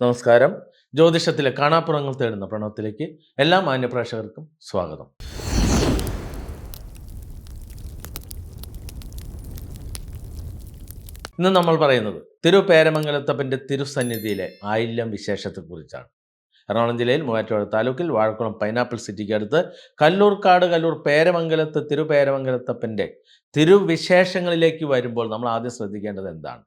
നമസ്കാരം. ജ്യോതിഷത്തിലെ കാണാപ്പുറങ്ങൾ തേടുന്ന പ്രണവത്തിലേക്ക് എല്ലാ മാന്യപ്രേക്ഷകർക്കും സ്വാഗതം. ഇന്ന് നമ്മൾ പറയുന്നത് തിരുപേരമംഗലത്തപ്പന്റെ തിരുസന്നിധിയിലെ ആയില്യം വിശേഷത്തെക്കുറിച്ചാണ്. എറണാകുളം ജില്ലയിൽ മൂവാറ്റുപുഴ താലൂക്കിൽ വാഴക്കുളം പൈനാപ്പിൾ സിറ്റിക്ക് അടുത്ത് കല്ലൂർക്കാട് കല്ലൂർ പേരമംഗലത്ത് തിരുപേരമംഗലത്തപ്പന്റെ തിരുവിശേഷങ്ങളിലേക്ക് വരുമ്പോൾ നമ്മൾ ആദ്യം ശ്രദ്ധിക്കേണ്ടത് എന്താണ്?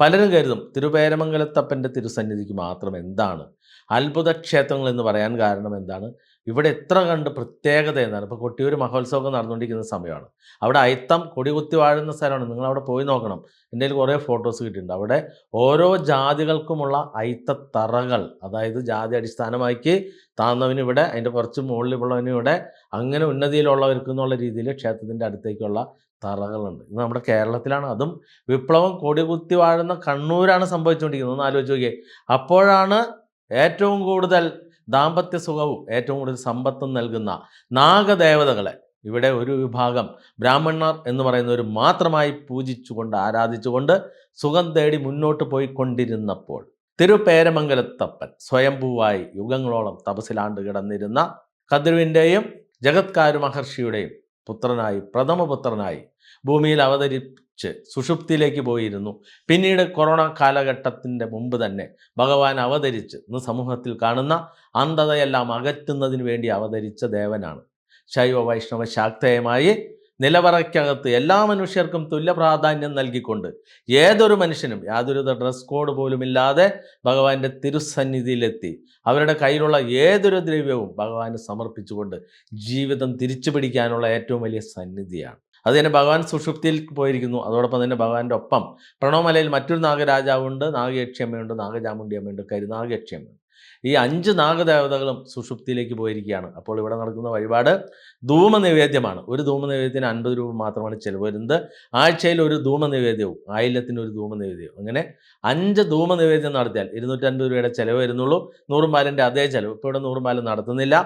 പലരും കരുതും തിരുപേരമംഗലത്തപ്പന്റെ തിരുസന്നിധിക്ക് മാത്രം എന്താണ്? അത്ഭുത ക്ഷേത്രങ്ങൾ എന്ന് പറയാൻ കാരണം എന്താണ്? ഇവിടെ എത്ര കണ്ട് പ്രത്യേകത എന്നാണ്. ഇപ്പോൾ കൊട്ടിയൂർ മഹോത്സവം നടന്നുകൊണ്ടിരിക്കുന്ന സമയമാണ്. അവിടെ അയിത്തം കൊടികുത്തി വാഴുന്ന സ്ഥലമാണ്. നിങ്ങൾ അവിടെ പോയി നോക്കണം. എന്റെ കുറേ ഫോട്ടോസ് കിട്ടിയിട്ടുണ്ട്. അവിടെ ഓരോ ജാതികൾക്കുമുള്ള അയിത്തത്തറകൾ അതായത് ജാതി അടിസ്ഥാനമാക്കി താന്നവന് ഇവിടെ അതിന്റെ കുറച്ച് മുകളിലുള്ളവനും ഇവിടെ അങ്ങനെ ഉന്നതിയിലുള്ളവർക്ക് എന്നുള്ള രീതിയിൽ ക്ഷേത്രത്തിന്റെ അടുത്തേക്കുള്ള തറകളുണ്ട്. ഇത് നമ്മുടെ കേരളത്തിലാണ് അതും വിപ്ലവം കൊടികുത്തി വാഴുന്ന കണ്ണൂരാണ് സംഭവിച്ചുകൊണ്ടിരിക്കുന്നത് ഒന്ന് ആലോചിച്ച് നോക്കിയേ. അപ്പോഴാണ് ഏറ്റവും കൂടുതൽ ദാമ്പത്യ സുഖവും ഏറ്റവും കൂടുതൽ സമ്പത്തും നൽകുന്ന നാഗദേവതകളെ ഇവിടെ ഒരു വിഭാഗം ബ്രാഹ്മണർ എന്ന് പറയുന്നവർ മാത്രമായി പൂജിച്ചുകൊണ്ട് ആരാധിച്ചുകൊണ്ട് സുഖം തേടി മുന്നോട്ട് പോയിക്കൊണ്ടിരുന്നപ്പോൾ തിരുപേരമംഗലത്തപ്പൻ സ്വയംഭൂവായി യുഗങ്ങളോളം തപസിലാണ്ട് കിടന്നിരുന്ന കതിരുവിന്റെയും ജഗത്കാരു മഹർഷിയുടെയും പുത്രനായി പ്രഥമപുത്രനായി ഭൂമിയിൽ അവതരിച്ച് സുഷുപ്തിയിലേക്ക് പോയിരുന്നു. പിന്നീട് കൊറോണ കാലഘട്ടത്തിന്റെ മുമ്പ് തന്നെ ഭഗവാൻ അവതരിച്ച് ഇന്ന് സമൂഹത്തിൽ കാണുന്ന അന്ധതയെല്ലാം അകറ്റുന്നതിന് വേണ്ടി അവതരിച്ച ദേവനാണ്. ശൈവ വൈഷ്ണവ ശാക്തേയമായി നിലവറയ്ക്കകത്ത് എല്ലാ മനുഷ്യർക്കും തുല്യ പ്രാധാന്യം നൽകിക്കൊണ്ട് ഏതൊരു മനുഷ്യനും യാതൊരു ഡ്രസ് കോഡ് പോലുമില്ലാതെ ഭഗവാന്റെ തിരുസന്നിധിയിലെത്തി. അവരുടെ കയ്യിലുള്ള ഏതൊരു ദ്രവ്യവും ഭഗവാന് സമർപ്പിച്ചുകൊണ്ട് ജീവിതം തിരിച്ചു പിടിക്കാനുള്ള ഏറ്റവും വലിയ സന്നിധിയാണ്. അത് തന്നെ ഭഗവാൻ സുഷുപ്തിയിൽ പോയിരിക്കുന്നു. അതോടൊപ്പം തന്നെ ഭഗവാന്റെ ഒപ്പം പ്രണവമലയിൽ മറ്റൊരു നാഗരാജാവുണ്ട്. നാഗയക്ഷിയമ്മയുണ്ട് നാഗചാമുണ്ടി അമ്മയുണ്ട് കരുനാഗയക്ഷിയമ്മയുണ്ട് ഈ അഞ്ച് നാഗദേവതകളും സുഷുപ്തിയിലേക്ക് പോയിരിക്കുകയാണ്. അപ്പോൾ ഇവിടെ നടക്കുന്ന വഴിപാട് ധൂമ നിവേദ്യമാണ് ഒരു ധൂമ നിവേദ്യത്തിന് അൻപത് രൂപ മാത്രമാണ് ചിലവ് വരുന്നത്. ആഴ്ചയിൽ ഒരു ധൂമ നിവേദ്യവും ആയില്യത്തിന് ഒരു ധൂമ നിവേദ്യവും അങ്ങനെ അഞ്ച് ധൂമ നിവേദ്യം നടത്തിയാൽ ഇരുന്നൂറ്റൻപത് രൂപയുടെ ചിലവ് വരുന്നുള്ളൂ. നൂറുമാലിന്റെ അതേ ചിലവ്. ഇപ്പോൾ ഇവിടെ നൂറുമാല നടത്തുന്നില്ല.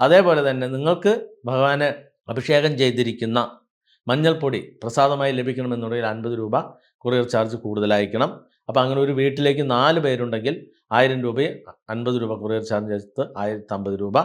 അതേപോലെ തന്നെ നിങ്ങൾക്ക് ഭഗവാന് അഭിഷേകം ചെയ്തിരിക്കുന്ന മഞ്ഞൾപ്പൊടി പ്രസാദമായി ലഭിക്കണമെന്നുണ്ടെങ്കിൽ അൻപത് രൂപ കൊറിയർ ചാർജ് കൂടുതലായിരിക്കണം. അപ്പോൾ അങ്ങനെ ഒരു വീട്ടിലേക്ക് നാല് പേരുണ്ടെങ്കിൽ ആയിരം രൂപയെ അൻപത് രൂപ കൊറിയർ ചാർജ് എടുത്ത് ആയിരത്തി അമ്പത് രൂപ.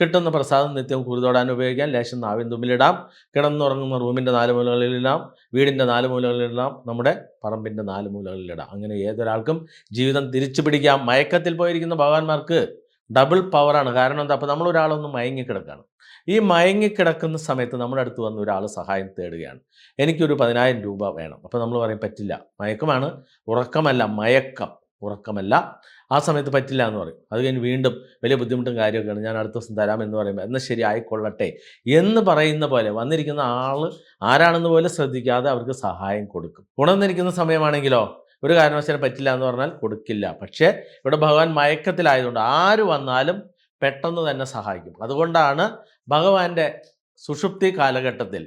കിട്ടുന്ന പ്രസാദം നിത്യം കുരുതോടാൻ ഉപയോഗിക്കാം. ലേശം നാവിൻ തുമ്പിലിടാം. കിടന്നുറങ്ങുന്ന റൂമിന്റെ നാല് മൂലകളിലിടാം. വീടിന്റെ നാല് മൂലകളിലിടാം. നമ്മുടെ പറമ്പിന്റെ നാല് മൂലകളിലിടാം. അങ്ങനെ ഏതൊരാൾക്കും ജീവിതം തിരിച്ചു പിടിക്കാം. മയക്കത്തിൽ പോയിരിക്കുന്ന ഭഗവാന്മാർക്ക് ഡബിൾ പവറാണ് കാരണം എന്താ? അപ്പോൾ നമ്മൾ ഒരാളൊന്ന് മയങ്ങിക്കിടക്കുകയാണ് ഈ മയങ്ങിക്കിടക്കുന്ന സമയത്ത് നമ്മുടെ അടുത്ത് വന്ന് ഒരാൾ സഹായം തേടുകയാണ്. എനിക്കൊരു പതിനായിരം രൂപ വേണം. അപ്പോൾ നമ്മൾ പറയും പറ്റില്ല. മയക്കമാണ്. ഉറക്കമല്ല. മയക്കം. ഉറക്കമല്ല. ആ സമയത്ത് പറ്റില്ല എന്ന് പറയും. അത് കഴിഞ്ഞ് വീണ്ടും വലിയ ബുദ്ധിമുട്ടും കാര്യമൊക്കെയാണ്. ഞാൻ അടുത്ത ദിവസം തരാം എന്ന് പറയുമ്പോൾ എന്നാൽ ശരി ആയിക്കൊള്ളട്ടെ. എന്ന് പറയുന്ന പോലെ വന്നിരിക്കുന്ന ആൾ ആരാണെന്ന് പോലെ ശ്രദ്ധിക്കാതെ അവർക്ക് സഹായം കൊടുക്കും. ഉണർന്നിരിക്കുന്ന സമയമാണെങ്കിലോ ഒരു കാരണവശാലും പറ്റില്ല എന്ന് പറഞ്ഞാൽ കൊടുക്കില്ല. പക്ഷേ ഇവിടെ ഭഗവാൻ മയക്കത്തിലായതുകൊണ്ട് ആര് വന്നാലും പെട്ടെന്ന് തന്നെ സഹായിക്കും. അതുകൊണ്ടാണ് ഭഗവാന്റെ സുഷുപ്തി കാലഘട്ടത്തിൽ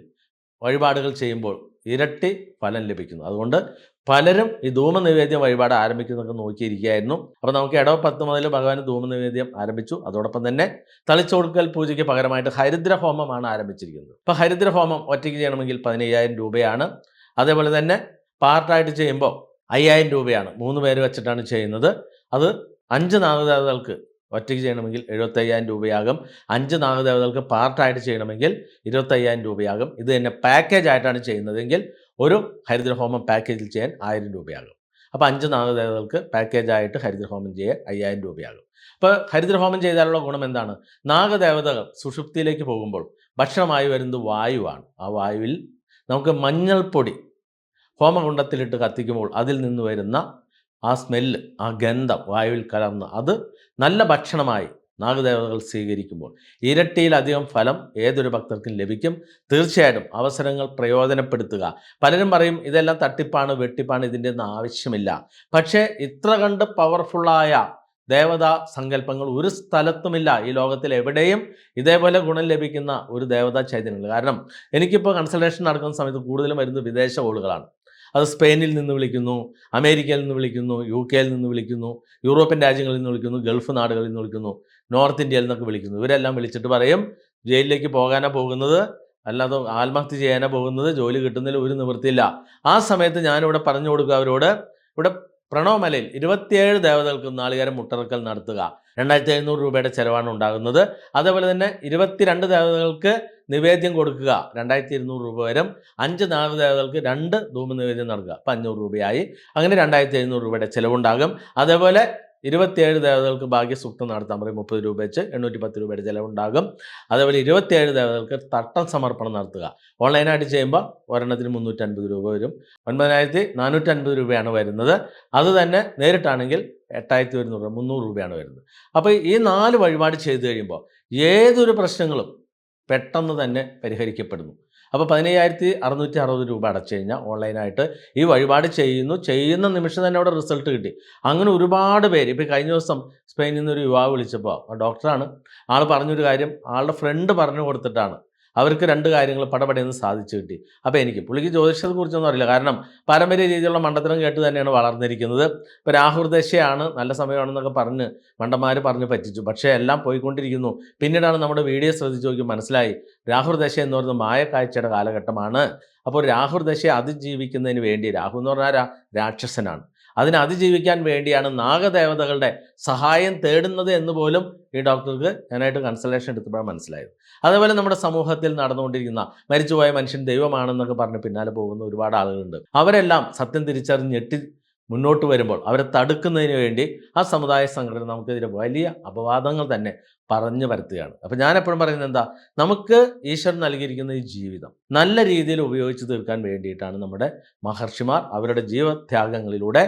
വഴിപാടുകൾ ചെയ്യുമ്പോൾ ഇരട്ടി ഫലം ലഭിക്കുന്നു അതുകൊണ്ട് പലരും ഈ ധൂമനിവേദ്യം വഴിപാട് ആരംഭിക്കുന്നതൊക്കെ നോക്കിയിരിക്കുകയായിരുന്നു. അപ്പോൾ നമുക്ക് ഇടവ പത്ത് മുതൽ ഭഗവാൻ ധൂമനിവേദ്യം ആരംഭിച്ചു. അതോടൊപ്പം തന്നെ തളിച്ചൊടുക്കൽ പൂജയ്ക്ക് പകരമായിട്ട് ഹരിദ്ര ഹോമമാണ് ആരംഭിച്ചിരിക്കുന്നത്. അപ്പോൾ ഹരിദ്ര ഹോമം ഒറ്റയ്ക്ക് ചെയ്യണമെങ്കിൽ പതിനയ്യായിരം രൂപയാണ്. അതേപോലെ തന്നെ പാർട്ടായിട്ട് ചെയ്യുമ്പോൾ അയ്യായിരം രൂപയാണ്. മൂന്ന് പേര് വെച്ചിട്ടാണ് ചെയ്യുന്നത്. അത് അഞ്ച് നാഗദേവതകൾക്ക് ഒറ്റയ്ക്ക് ചെയ്യണമെങ്കിൽ എഴുപത്തയ്യായിരം രൂപയാകും. അഞ്ച് നാഗദേവതകൾക്ക് പാർട്ടായിട്ട് ചെയ്യണമെങ്കിൽ ഇരുപത്തയ്യായിരം രൂപയാകും. ഇത് തന്നെ പാക്കേജ് ആയിട്ടാണ് ചെയ്യുന്നതെങ്കിൽ ഒരു ഹരിദ്രഹോമം പാക്കേജിൽ ചെയ്യാൻ ആയിരം രൂപയാകും. അപ്പോൾ അഞ്ച് നാഗദേവതകൾക്ക് പാക്കേജായിട്ട് ഹരിദ്രഹോമം ചെയ്യാൻ അയ്യായിരം രൂപയാകും. അപ്പോൾ ഹരിദ്രഹോമം ചെയ്താലുള്ള ഗുണം എന്താണ്? നാഗദേവതകൾ സുഷുപ്തിയിലേക്ക് പോകുമ്പോൾ ഭക്ഷണമായി വരുന്നത് വായുവാണ്. ആ വായുവിൽ നമുക്ക് മഞ്ഞൾപ്പൊടി ഹോമകുണ്ടത്തിലിട്ട് കത്തിക്കുമ്പോൾ അതിൽ നിന്ന് വരുന്ന ആ സ്മെല്ല് ആ ഗന്ധം വായുവിൽ കലർന്ന് അത് നല്ല ഭക്ഷണമായി നാഗദേവതകൾ സ്വീകരിക്കുമ്പോൾ ഇരട്ടിയിലധികം ഫലം ഏതൊരു ഭക്തർക്കും ലഭിക്കും. തീർച്ചയായിട്ടും അവസരങ്ങൾ പ്രയോജനപ്പെടുത്തുക. പലരും പറയും ഇതെല്ലാം തട്ടിപ്പാണ് വെട്ടിപ്പാണ് ഇതിന്റെ ഒന്നും ആവശ്യമില്ല. പക്ഷേ ഇത്ര കണ്ട് പവർഫുള്ളായ ദേവതാ സങ്കല്പങ്ങൾ ഒരു സ്ഥലത്തുമില്ല ഈ ലോകത്തിൽ എവിടെയും ഇതേപോലെ ഗുണം ലഭിക്കുന്ന ഒരു ദേവതാ ചൈതന്യങ്ങൾ കാരണം എനിക്കിപ്പോൾ കൺസൾട്ടേഷൻ നടക്കുന്ന സമയത്ത് കൂടുതലും വരുന്നത് വിദേശ കോളുകളാണ്. അത് സ്പെയിനിൽ നിന്ന് വിളിക്കുന്നു അമേരിക്കയിൽ നിന്ന് വിളിക്കുന്നു യു കെയിൽ നിന്ന് വിളിക്കുന്നു യൂറോപ്യൻ രാജ്യങ്ങളിൽ നിന്ന് വിളിക്കുന്നു ഗൾഫ് നാടുകളിൽ നിന്ന് വിളിക്കുന്നു നോർത്ത് ഇന്ത്യയിൽ നിന്നൊക്കെ വിളിക്കുന്നു. ഇവരെല്ലാം വിളിച്ചിട്ട് പറയും ജയിലിലേക്ക് പോകാനാണ് പോകുന്നത് അല്ലാതെ ആത്മഹത്യ ചെയ്യാനാണ് പോകുന്നത് ജോലി കിട്ടുന്നതിൽ ഒരു നിവൃത്തിയില്ല. ആ സമയത്ത് ഞാനിവിടെ പറഞ്ഞു കൊടുക്കുക അവരോട് ഇവിടെ പ്രണവ് മലയിൽ ഇരുപത്തിയേഴ് ദേവതകൾക്ക് നാളികേരം മുട്ടറക്കൽ നടത്തുക. രണ്ടായിരത്തി എഴുന്നൂറ് രൂപയുടെ ചെലവാണ് ഉണ്ടാകുന്നത്. അതേപോലെ തന്നെ ഇരുപത്തിരണ്ട് ദേവതകൾക്ക് നിവേദ്യം കൊടുക്കുക. രണ്ടായിരത്തി ഇരുന്നൂറ് രൂപ വരും. അഞ്ച് നാല് ദേവതകൾക്ക് രണ്ട് ധൂമ നിവേദ്യം നൽകുക. അപ്പം അഞ്ഞൂറ് രൂപയായി. അങ്ങനെ രണ്ടായിരത്തി എഴുന്നൂറ് രൂപയുടെ ചിലവുണ്ടാകും. അതേപോലെ ഇരുപത്തിയേഴ് ദേവതകൾക്ക് ഭാഗ്യസൂക്തം നടത്താൻ പറയും മുപ്പത് രൂപ വെച്ച് എണ്ണൂറ്റി പത്ത് രൂപയുടെ ചിലവുണ്ടാകും. അതേപോലെ ഇരുപത്തിയേഴ് ദേവതകൾക്ക് തട്ടം സമർപ്പണം നടത്തുക. ഓൺലൈനായിട്ട് ചെയ്യുമ്പോൾ ഒരെണ്ണത്തിന് മുന്നൂറ്റൻപത് രൂപ വരും. ഒൻപതിനായിരത്തി നാനൂറ്റൻപത് രൂപയാണ് വരുന്നത്. അത് തന്നെ നേരിട്ടാണെങ്കിൽ എട്ടായിരത്തി ഒരുന്നൂറ് രൂപ മുന്നൂറ് രൂപയാണ് വരുന്നത്. അപ്പോൾ ഈ നാല് വഴിപാട് ചെയ്തു കഴിയുമ്പോൾ ഏതൊരു പ്രശ്നങ്ങളും പെട്ടെന്ന് തന്നെ പരിഹരിക്കപ്പെടുന്നു. അപ്പോൾ പതിനയ്യായിരത്തി അറുന്നൂറ്റി അറുപത് രൂപ അടച്ചു കഴിഞ്ഞാൽ ഓൺലൈനായിട്ട് ഈ വഴിപാട് ചെയ്യുന്നു. ചെയ്യുന്ന നിമിഷം തന്നെ അവിടെ റിസൾട്ട് കിട്ടി. അങ്ങനെ ഒരുപാട് പേര് ഇപ്പോൾ കഴിഞ്ഞ ദിവസം സ്പെയിനിൽ നിന്നൊരു യുവാവ് വിളിച്ചപ്പോൾ ഡോക്ടറാണ്. ആൾ പറഞ്ഞൊരു കാര്യം ആളുടെ ഫ്രണ്ട് പറഞ്ഞു കൊടുത്തിട്ടാണ്. അവർക്ക് രണ്ട് കാര്യങ്ങൾ പടപടയെന്ന് സാധിച്ചു കിട്ടി. അപ്പോൾ എനിക്ക് പുള്ളിക്ക് ജ്യോതിഷത്തെ കുറിച്ചൊന്നും അറിയില്ല. കാരണം പാരമ്പര്യ രീതിയിലുള്ള മണ്ടത്തരം കേട്ട് തന്നെയാണ് വളർന്നിരിക്കുന്നത്. ഇപ്പോൾ രാഹുർദശയാണ് നല്ല സമയമാണെന്നൊക്കെ പറഞ്ഞ് മണ്ടന്മാർ പറഞ്ഞ് പറ്റിച്ചു. പക്ഷേ എല്ലാം പോയിക്കൊണ്ടിരിക്കുന്നു. പിന്നീടാണ് നമ്മുടെ വീഡിയോ ശ്രദ്ധിച്ച് നോക്കി മനസ്സിലായി. രാഹുർദശ എന്ന് പറയുന്നത് മായക്കാഴ്ചയുടെ കാലഘട്ടമാണ്. അപ്പോൾ രാഹുർദശയെ അതിജീവിക്കുന്നതിന് വേണ്ടി രാഹു എന്ന് പറഞ്ഞാൽ രാക്ഷസനാണ്. അതിനെ അതിജീവിക്കാൻ വേണ്ടിയാണ് നാഗദേവതകളുടെ സഹായം തേടുന്നത് എന്ന് പോലും ഈ ഡോക്ടർക്ക് ഞാനായിട്ട് കൺസൾട്ടേഷൻ എടുത്തപ്പോഴാണ് മനസ്സിലായത്. അതേപോലെ നമ്മുടെ സമൂഹത്തിൽ നടന്നുകൊണ്ടിരിക്കുന്ന മരിച്ചുപോയ മനുഷ്യൻ ദൈവമാണെന്നൊക്കെ പറഞ്ഞ് പിന്നാലെ പോകുന്ന ഒരുപാട് ആളുകളുണ്ട്. അവരെല്ലാം സത്യം തിരിച്ചറിഞ്ഞ് ഞെട്ടി മുന്നോട്ട് വരുമ്പോൾ അവരെ തടുക്കുന്നതിന് വേണ്ടി ആ സമുദായ സംഘടന നമുക്കെതിരെ വലിയ അപവാദങ്ങൾ തന്നെ പറഞ്ഞു വരുത്തുകയാണ് അപ്പം ഞാൻ എപ്പോഴും പറയുന്നത് എന്താ? നമുക്ക് ഈശ്വരൻ നൽകിയിരിക്കുന്ന ഈ ജീവിതം നല്ല രീതിയിൽ ഉപയോഗിച്ച് തീർക്കാൻ വേണ്ടിയിട്ടാണ് നമ്മുടെ മഹർഷിമാർ അവരുടെ ജീവത്യാഗങ്ങളിലൂടെ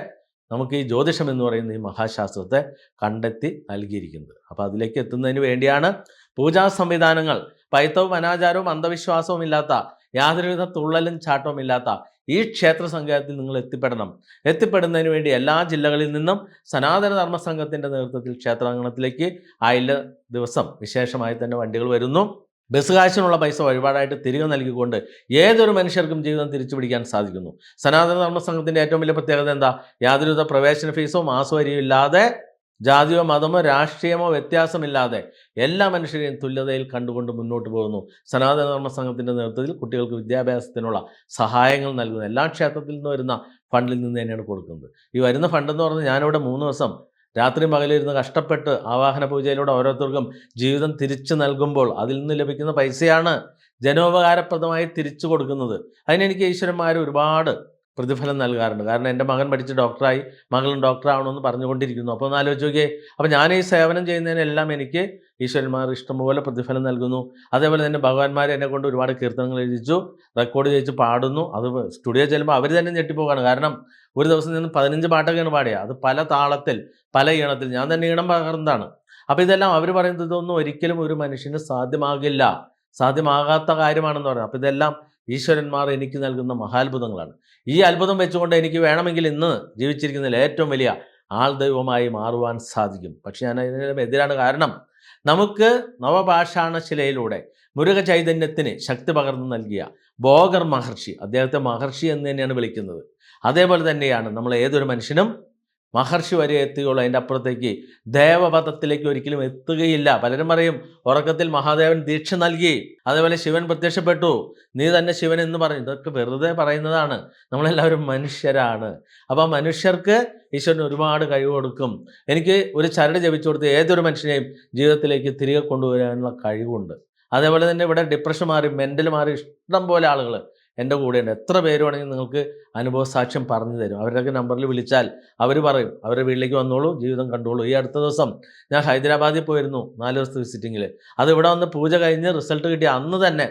നമുക്ക് ഈ ജ്യോതിഷം എന്ന് പറയുന്ന ഈ മഹാശാസ്ത്രത്തെ കണ്ടെത്തി നൽകിയിരിക്കുന്നത്. അപ്പോൾ അതിലേക്ക് എത്തുന്നതിന് വേണ്ടിയാണ് പൂജാ സംവിധാനങ്ങൾ. പൈത്തവും അനാചാരവും അന്ധവിശ്വാസവും ഇല്ലാത്ത യാതൊരുവിധ തുള്ളലും ചാട്ടവും ഇല്ലാത്ത ഈ ക്ഷേത്ര സംഗീതത്തിൽ നിങ്ങൾ എത്തിപ്പെടണം. എത്തിപ്പെടുന്നതിന് വേണ്ടി എല്ലാ ജില്ലകളിൽ നിന്നും സനാതന ധർമ്മ സംഘത്തിന്റെ നേതൃത്വത്തിൽ ക്ഷേത്രാങ്കണത്തിലേക്ക് ആയില്ല ദിവസം. വിശേഷമായി തന്നെ വണ്ടികൾ വരുന്നു. ബസ് കാശിനുള്ള പൈസ വഴിപാടായിട്ട് തിരികെ നൽകിക്കൊണ്ട് ഏതൊരു മനുഷ്യർക്കും ജീവിതം തിരിച്ചു പിടിക്കാൻ സാധിക്കുന്നു. സനാതന ധർമ്മ സംഘത്തിന്റെ ഏറ്റവും വലിയ പ്രത്യേകത എന്താ? യാതൊരുവിധ പ്രവേശന ഫീസോ മാസവരിയോ ഇല്ലാതെ ജാതിയോ മതമോ രാഷ്ട്രീയമോ വ്യത്യാസമില്ലാതെ എല്ലാ മനുഷ്യരെയും തുല്യതയിൽ കണ്ടുകൊണ്ട് മുന്നോട്ട് പോകുന്നു. സനാതന ധർമ്മ സംഘത്തിന്റെ നേതൃത്വത്തിൽ കുട്ടികൾക്ക് വിദ്യാഭ്യാസത്തിനുള്ള സഹായങ്ങൾ നൽകുന്നു എല്ലാ ക്ഷേത്രത്തിൽ നിന്ന് വരുന്ന ഫണ്ടിൽ നിന്ന് തന്നെയാണ് കൊടുക്കുന്നത്. ഈ വരുന്ന ഫണ്ടെന്ന് പറഞ്ഞാൽ ഞാനിവിടെ മൂന്ന് ദിവസം രാത്രി പകലിരുന്ന് കഷ്ടപ്പെട്ട് ആവാഹന പൂജയിലൂടെ ഓരോരുത്തർക്കും ജീവിതം തിരിച്ചു നൽകുമ്പോൾ അതിൽ നിന്ന് ലഭിക്കുന്ന പൈസയാണ് ജനോപകാരപ്രദമായി തിരിച്ചു കൊടുക്കുന്നത്. അതിനെനിക്ക് ഈശ്വരന്മാർ ഒരുപാട് പ്രതിഫലം നൽകാറുണ്ട്. കാരണം എന്റെ മകൻ പഠിച്ച് ഡോക്ടറായി മകളും ഡോക്ടറാവണമെന്ന് പറഞ്ഞുകൊണ്ടിരിക്കുന്നു. അപ്പോൾ ഒന്ന് ആലോചിച്ച് നോക്കിയേ. അപ്പോൾ ഞാൻ ഈ സേവനം ചെയ്യുന്നതിനെല്ലാം എനിക്ക് ഈശ്വരന്മാർ ഇഷ്ടംപോലെ പ്രതിഫലം നൽകുന്നു. അതേപോലെ തന്നെ ഭഗവാന്മാർ എന്നെ കൊണ്ട് ഒരുപാട് കീർത്തനങ്ങൾ എഴുതിച്ചു റെക്കോർഡ് ചെയ്യിച്ച് പാടുന്നു. അത് സ്റ്റുഡിയോ ചെല്ലുമ്പോൾ അവർ തന്നെ ഞെട്ടിപ്പോകാണ് കാരണം ഒരു ദിവസം നിന്ന് പതിനഞ്ച് പാട്ടൊക്കെയാണ് പാടിയ അത് പല താളത്തിൽ പല ഈണത്തിൽ ഞാൻ തന്നെ ഈണം പകർന്നതാണ്. അപ്പോൾ ഇതെല്ലാം അവർ പറയുന്നത് ഇതൊന്നും ഒരിക്കലും ഒരു മനുഷ്യന് സാധ്യമാകില്ല. സാധ്യമാകാത്ത കാര്യമാണെന്ന് പറയുന്നത് അപ്പോൾ ഇതെല്ലാം ഈശ്വരന്മാർ എനിക്ക് നൽകുന്ന മഹാത്ഭുതങ്ങളാണ്. ഈ അത്ഭുതം വെച്ചുകൊണ്ട് എനിക്ക് വേണമെങ്കിൽ ഇന്ന് ജീവിച്ചിരിക്കുന്നതിൽ ഏറ്റവും വലിയ ആൾ ദൈവമായി മാറുവാൻ സാധിക്കും. പക്ഷെ ഞാൻ അതിന് എതിരാണ് കാരണം നമുക്ക് നവപാഷാണ ശിലയിലൂടെ മുരുക ചൈതന്യത്തിന് ശക്തി പകർന്നു നൽകിയ ബോഗർ മഹർഷി അദ്ദേഹത്തെ മഹർഷി എന്ന് തന്നെയാണ് വിളിക്കുന്നത്. അതേപോലെ തന്നെയാണ് നമ്മൾ ഏതൊരു മനുഷ്യനും മഹർഷി വരെ എത്തുകയുള്ളൂ അതിന്റെ അപ്പുറത്തേക്ക് ദേവപഥത്തിലേക്ക് ഒരിക്കലും എത്തുകയില്ല. പലരും പറയും ഉറക്കത്തിൽ മഹാദേവൻ ദീക്ഷ നൽകി. അതേപോലെ ശിവൻ പ്രത്യക്ഷപ്പെട്ടു. നീ തന്നെ ശിവൻ എന്ന് പറഞ്ഞു. ഇതൊക്കെ വെറുതെ പറയുന്നതാണ്. നമ്മളെല്ലാവരും മനുഷ്യരാണ്. അപ്പോൾ മനുഷ്യർക്ക് ഈശ്വരൻ ഒരുപാട് കഴിവ് കൊടുക്കും. എനിക്ക് ഒരു ചരട് ജപിച്ചു കൊടുത്ത് ഏതൊരു മനുഷ്യനെയും ജീവിതത്തിലേക്ക് തിരികെ കൊണ്ടുവരാനുള്ള കഴിവുണ്ട്. അതേപോലെ തന്നെ ഇവിടെ ഡിപ്രഷൻ മാറി മെന്റൽ മാറി ഇഷ്ടം പോലെ ആളുകൾ എന്റെ കൂടെയുണ്ട്. എത്ര പേര് വേണമെങ്കിൽ നിങ്ങൾക്ക് അനുഭവ സാക്ഷ്യം പറഞ്ഞു തരും. അവരുടെയൊക്കെ നമ്പറിൽ വിളിച്ചാൽ അവർ പറയും അവരുടെ വീട്ടിലേക്ക് വന്നോളൂ ജീവിതം കണ്ടോളൂ. ഈ അടുത്ത ദിവസം ഞാൻ ഹൈദരാബാദിൽ പോയിരുന്നു നാല് ദിവസത്തെ വിസിറ്റിങ്ങിൽ. അത് ഇവിടെ വന്ന് പൂജ കഴിഞ്ഞ് റിസൾട്ട് കിട്ടിയ അന്ന് തന്നെ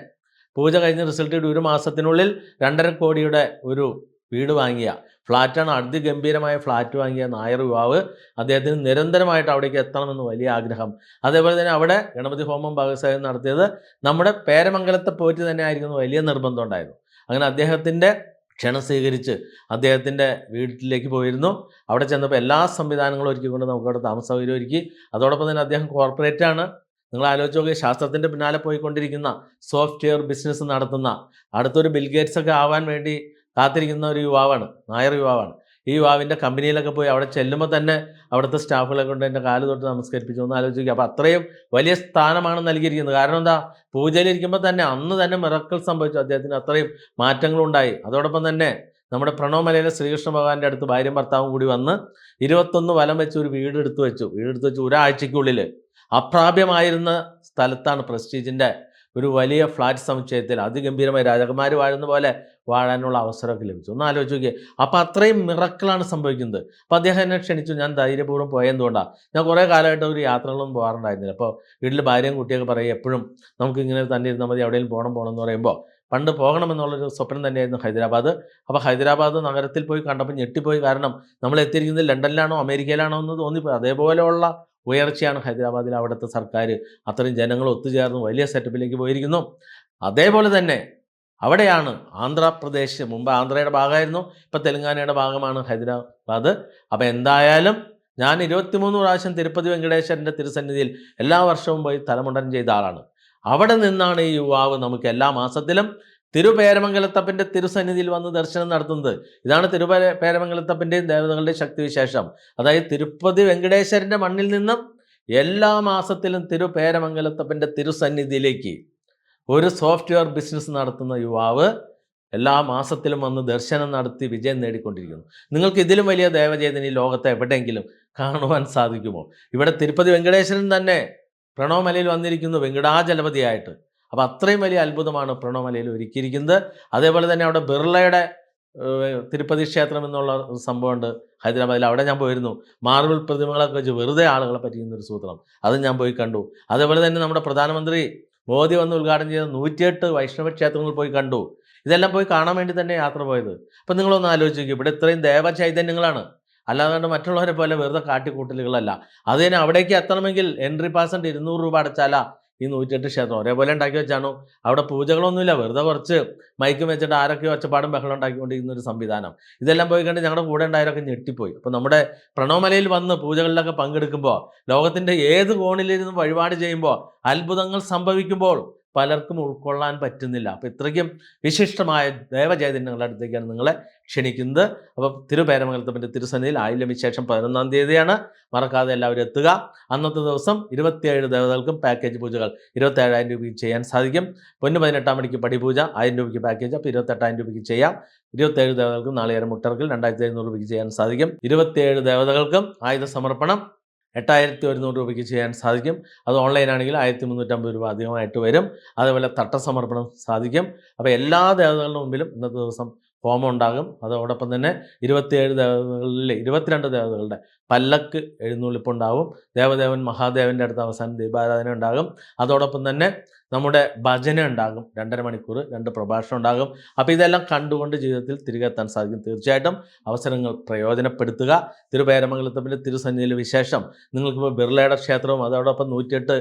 പൂജ കഴിഞ്ഞ് റിസൾട്ട് കിട്ടി ഒരു മാസത്തിനുള്ളിൽ രണ്ടര കോടിയുടെ ഒരു വീട് വാങ്ങിയ ഫ്ലാറ്റാണ് അതിഗംഭീരമായ ഫ്ലാറ്റ് വാങ്ങിയ നായർ യുവാവ് അദ്ദേഹത്തിന് നിരന്തരമായിട്ട് അവിടേക്ക് എത്തണമെന്ന് വലിയ ആഗ്രഹം. അതേപോലെ തന്നെ അവിടെ ഗണപതി ഹോമം ഭാഗസ്വായം നടത്തിയത് നമ്മുടെ പേരമംഗലത്തെ പോയിട്ട് തന്നെ ആയിരിക്കുന്നു വലിയ നിർബന്ധം ഉണ്ടായിരുന്നു. അങ്ങനെ അദ്ദേഹത്തിന്റെ ക്ഷണം സ്വീകരിച്ച് അദ്ദേഹത്തിന്റെ വീട്ടിലേക്ക് പോയിരുന്നു. അവിടെ ചെന്നപ്പോൾ എല്ലാ സംവിധാനങ്ങളും ഒരുക്കിക്കൊണ്ട് നമുക്ക് അവിടെ താമസ സൗകര്യം ഒരുക്കി അതോടൊപ്പം തന്നെ അദ്ദേഹം കോർപ്പറേറ്റാണ്. നിങ്ങൾ ആലോചിച്ച് നോക്കി ശാസ്ത്രത്തിന്റെ പിന്നാലെ പോയിക്കൊണ്ടിരിക്കുന്ന സോഫ്റ്റ്വെയർ ബിസിനസ് നടത്തുന്ന അടുത്തൊരു ബിൽഗേറ്റ്സ് ഒക്കെ ആവാൻ വേണ്ടി കാത്തിരിക്കുന്ന ഒരു യുവാവാണ് നായർ യുവാവാണ്. ഈ യുവാവിന്റെ കമ്പനിയിലൊക്കെ പോയി അവിടെ ചെല്ലുമ്പോൾ തന്നെ അവിടുത്തെ സ്റ്റാഫുകളെ കൊണ്ട് എന്റെ കാൽ തൊട്ട് നമസ്കരിപ്പിച്ചു ഒന്ന് ആലോചിക്കുക. അപ്പോൾ അത്രയും വലിയ സ്ഥാനമാണ് നൽകിയിരിക്കുന്നത്. കാരണം എന്താ? പൂജയിലിരിക്കുമ്പോൾ തന്നെ അന്ന് തന്നെ മിറക്കൽ സംഭവിച്ചു. അദ്ദേഹത്തിന് അത്രയും മാറ്റങ്ങളുണ്ടായി അതോടൊപ്പം തന്നെ നമ്മുടെ പ്രണവമലയിലെ ശ്രീകൃഷ്ണ ഭഗവാന്റെ അടുത്ത് ഭാര്യയും ഭർത്താവും കൂടി വന്ന് ഇരുപത്തൊന്ന് വലം വെച്ച് ഒരു വീട് എടുത്തു വെച്ചു. വീട് എടുത്തു വെച്ച് ഒരാഴ്ചയ്ക്കുള്ളിൽ അപ്രാപ്യമായിരുന്ന സ്ഥലത്താണ് പ്രസ്റ്റീജിന്റെ ഒരു വലിയ ഫ്ലാറ്റ് സമുച്ചയത്തിൽ. അതിഗംഭീരമായി രാജകുമാർ വാഴുന്ന പോലെ വാഴാനുള്ള അവസരമൊക്കെ ലഭിച്ചു. ഒന്ന് ആലോചിച്ച് നോക്കിയേ. അപ്പോൾ അത്രയും മിറക്കിളാണ് സംഭവിക്കുന്നത്. അപ്പോൾ അദ്ദേഹം എന്നെ ക്ഷണിച്ചു. ഞാൻ ധൈര്യപൂർവം പോയെന്തുകൊണ്ടാണ് ഞാൻ കുറേ കാലമായിട്ട് ഒരു യാത്രകളൊന്നും പോകാറുണ്ടായിരുന്നില്ല. അപ്പോൾ വീട്ടിൽ ഭാര്യയും കുട്ടിയൊക്കെ പറയും എപ്പോഴും നമുക്കിങ്ങനെ തന്നെ ഇരുന്നാൽ മതി. എവിടെയും പോകണം പോകണം എന്ന് പറയുമ്പോൾ പണ്ട് പോകണമെന്നുള്ളൊരു സ്വപ്നം തന്നെയായിരുന്നു ഹൈദരാബാദ്. അപ്പോൾ ഹൈദരാബാദ് നഗരത്തിൽ പോയി കണ്ടപ്പോൾ ഞെട്ടിപ്പോയി. കാരണം നമ്മൾ എത്തിയിരിക്കുന്നത് ലണ്ടനിലാണോ അമേരിക്കയിലാണോ എന്ന് തോന്നിപ്പോയി അതേപോലെയുള്ള ഉയർച്ചയാണ് ഹൈദരാബാദിൽ അവിടുത്തെ സർക്കാർ അത്രയും ജനങ്ങൾ ഒത്തുചേർന്ന് വലിയ സെറ്റപ്പിലേക്ക് പോയിരിക്കുന്നു. അതേപോലെ തന്നെ അവിടെയാണ് ആന്ധ്രാപ്രദേശ്. മുമ്പ് ആന്ധ്രയുടെ ഭാഗമായിരുന്നു ഇപ്പോൾ തെലങ്കാനയുടെ ഭാഗമാണ് ഹൈദരാബാദ്. അപ്പോൾ എന്തായാലും ഞാൻ ഇരുപത്തിമൂന്ന് പ്രാവശ്യം തിരുപ്പതി വെങ്കടേശ്വരന്റെ തിരുസന്നിധിയിൽ എല്ലാ വർഷവും പോയി തലമുണ്ടനം ചെയ്ത ആളാണ്. അവിടെ നിന്നാണ് ഈ യുവാവ് നമുക്ക് എല്ലാ മാസത്തിലും തിരുപേരമംഗലത്തപ്പന്റെ തിരുസന്നിധിയിൽ വന്ന് ദർശനം നടത്തുന്നത്. ഇതാണ് തിരുപേര പേരമംഗലത്തപ്പന്റെയും ദേവതകളുടെ ശക്തിവിശേഷം. അതായത് തിരുപ്പതി വെങ്കടേശ്വരന്റെ മണ്ണിൽ നിന്നും എല്ലാ മാസത്തിലും തിരുപേരമംഗലത്തപ്പന്റെ തിരുസന്നിധിയിലേക്ക് ഒരു സോഫ്റ്റ്വെയർ ബിസിനസ് നടത്തുന്ന യുവാവ് എല്ലാ മാസത്തിലും വന്ന് ദർശനം നടത്തി വിജയം നേടിക്കൊണ്ടിരിക്കുന്നു. നിങ്ങൾക്ക് ഇതിലും വലിയ ദേവചേതന ഈ ലോകത്തെ എവിടെയെങ്കിലും കാണുവാൻ സാധിക്കുമോ? ഇവിടെ തിരുപ്പതി വെങ്കടേശ്വരൻ തന്നെ പ്രണവമലയിൽ വന്നിരിക്കുന്നു വെങ്കടാചലപതിയായിട്ട്. അപ്പോൾ അത്രയും വലിയ അത്ഭുതമാണ് പ്രണവമലയിൽ ഒരുക്കിയിരിക്കുന്നത്. അതേപോലെ തന്നെ അവിടെ ബിർളയുടെ തിരുപ്പതി ക്ഷേത്രം എന്നുള്ള സംഭവമുണ്ട് ഹൈദരാബാദിൽ. അവിടെ ഞാൻ പോയിരുന്നു. മാർബിൾ പ്രതിമകളൊക്കെ വെച്ച് വെറുതെ ആളുകളെ പറ്റിക്കുന്ന ഒരു സൂത്രം. അത് ഞാൻ പോയി കണ്ടു. അതേപോലെ തന്നെ നമ്മുടെ പ്രധാനമന്ത്രി മോദി വന്ന് ഉദ്ഘാടനം ചെയ്ത നൂറ്റിയെട്ട് വൈഷ്ണവ ക്ഷേത്രങ്ങൾ പോയി കണ്ടു. ഇതെല്ലാം പോയി കാണാൻ വേണ്ടി തന്നെ യാത്ര പോയത്. അപ്പം നിങ്ങളൊന്ന് ആലോചിക്കും ഇവിടെ ഇത്രയും ദേവചൈതന്യങ്ങളാണ് അല്ലാതെ മറ്റുള്ളവരെ പോലെ വെറുതെ കാട്ടിക്കൂട്ടലുകളല്ല. അത് തന്നെ അവിടേക്ക് എത്തണമെങ്കിൽ എൻട്രി പാസന്റ് ഇരുന്നൂറ് രൂപ അടച്ചാലാ. ഈ നൂറ്റിയെട്ട് ക്ഷേത്രം ഒരേപോലെ ഉണ്ടാക്കി വെച്ചാണോ? അവിടെ പൂജകളൊന്നുമില്ല. വെറുതെ കുറച്ച് മൈക്കും വെച്ചിട്ട് ആരൊക്കെ ഒച്ചപ്പാടും ബഹളം ഉണ്ടാക്കിക്കൊണ്ടിരിക്കുന്ന ഒരു സംവിധാനം. ഇതെല്ലാം പോയി കണ്ട് ഞങ്ങളുടെ കൂടെ ഉണ്ടായവരൊക്കെ ഞെട്ടിപ്പോയി. അപ്പോൾ നമ്മുടെ പ്രണവമലയിൽ വന്ന് പൂജകളിലൊക്കെ പങ്കെടുക്കുമ്പോൾ ലോകത്തിന്റെ ഏത് കോണിലിരുന്ന് വഴിപാട് ചെയ്യുമ്പോൾ അത്ഭുതങ്ങൾ സംഭവിക്കുമ്പോൾ പലർക്കും ഉൾക്കൊള്ളാൻ പറ്റുന്നില്ല. അപ്പം ഇത്രയ്ക്കും വിശിഷ്ടമായ ദേവചൈതന്യങ്ങളുടെ അടുത്തേക്കാണ് നിങ്ങളെ ക്ഷണിക്കുന്നത്. അപ്പം തിരുപേരമംഗലത്തപ്പന്റെ തിരുസന്നിധിയിൽ ആയില്യം വിശേഷം പതിനൊന്നാം തീയതിയാണ്. മറക്കാതെ എല്ലാവരും എത്തുക. അന്നത്തെ ദിവസം ഇരുപത്തിയേഴ് ദേവതകൾക്കും പാക്കേജ് പൂജകൾ ഇരുപത്തേഴായിരം രൂപയ്ക്ക് ചെയ്യാൻ സാധിക്കും. പൊന്ന് പതിനെട്ടാം മണിക്ക് പടിപൂജ ആയിരം രൂപയ്ക്ക് പാക്കേജ് അപ്പോൾ ഇരുപത്തെട്ടായിരം രൂപയ്ക്ക് ചെയ്യാം. ഇരുപത്തേഴ് ദേവതകൾക്കും നാളികേരം മുട്ടർക്കിൽ രണ്ടായിരത്തി എഴുന്നൂറ് രൂപയ്ക്ക് ചെയ്യാൻ സാധിക്കും. ഇരുപത്തിയേഴ് ദേവതകൾക്കും ആയുധ സമർപ്പണം എട്ടായിരത്തി ഒരുന്നൂറ് രൂപയ്ക്ക് ചെയ്യാൻ സാധിക്കും. അത് ഓൺലൈൻ ആണെങ്കിൽ ആയിരത്തി മുന്നൂറ്റമ്പത് രൂപ അധികമായിട്ട് വരും. അതേപോലെ തട്ടസമർപ്പണം സാധിക്കും. അപ്പോൾ എല്ലാ ദേവതകളുടെ മുമ്പിലും ഇന്നത്തെ ദിവസം ഹോമം ഉണ്ടാകും. അതോടൊപ്പം തന്നെ ഇരുപത്തിയേഴ് ദേവതകളിലെ ഇരുപത്തിരണ്ട് ദേവതകളുടെ പല്ലക്ക് എഴുന്നള്ളിപ്പുണ്ടാവും. ദേവദേവൻ മഹാദേവന്റെ അടുത്ത് അവസാനം ദീപാരാധന ഉണ്ടാകും. അതോടൊപ്പം തന്നെ നമ്മുടെ ഭജന ഉണ്ടാകും. രണ്ടര മണിക്കൂർ രണ്ട് പ്രഭാഷണം ഉണ്ടാകും. അപ്പോൾ ഇതെല്ലാം കണ്ടുകൊണ്ട് ജീവിതത്തിൽ തിരികെ എത്താൻ സാധിക്കും. തീർച്ചയായിട്ടും അവസരങ്ങൾ പ്രയോജനപ്പെടുത്തുക. തിരുപേരമംഗലത്തപ്പിന്റെ തിരുസന്നിധിയിലെ വിശേഷം നിങ്ങൾക്കിപ്പോൾ ബിർളയുടെ ക്ഷേത്രവും അതോടൊപ്പം നൂറ്റിയെട്ട്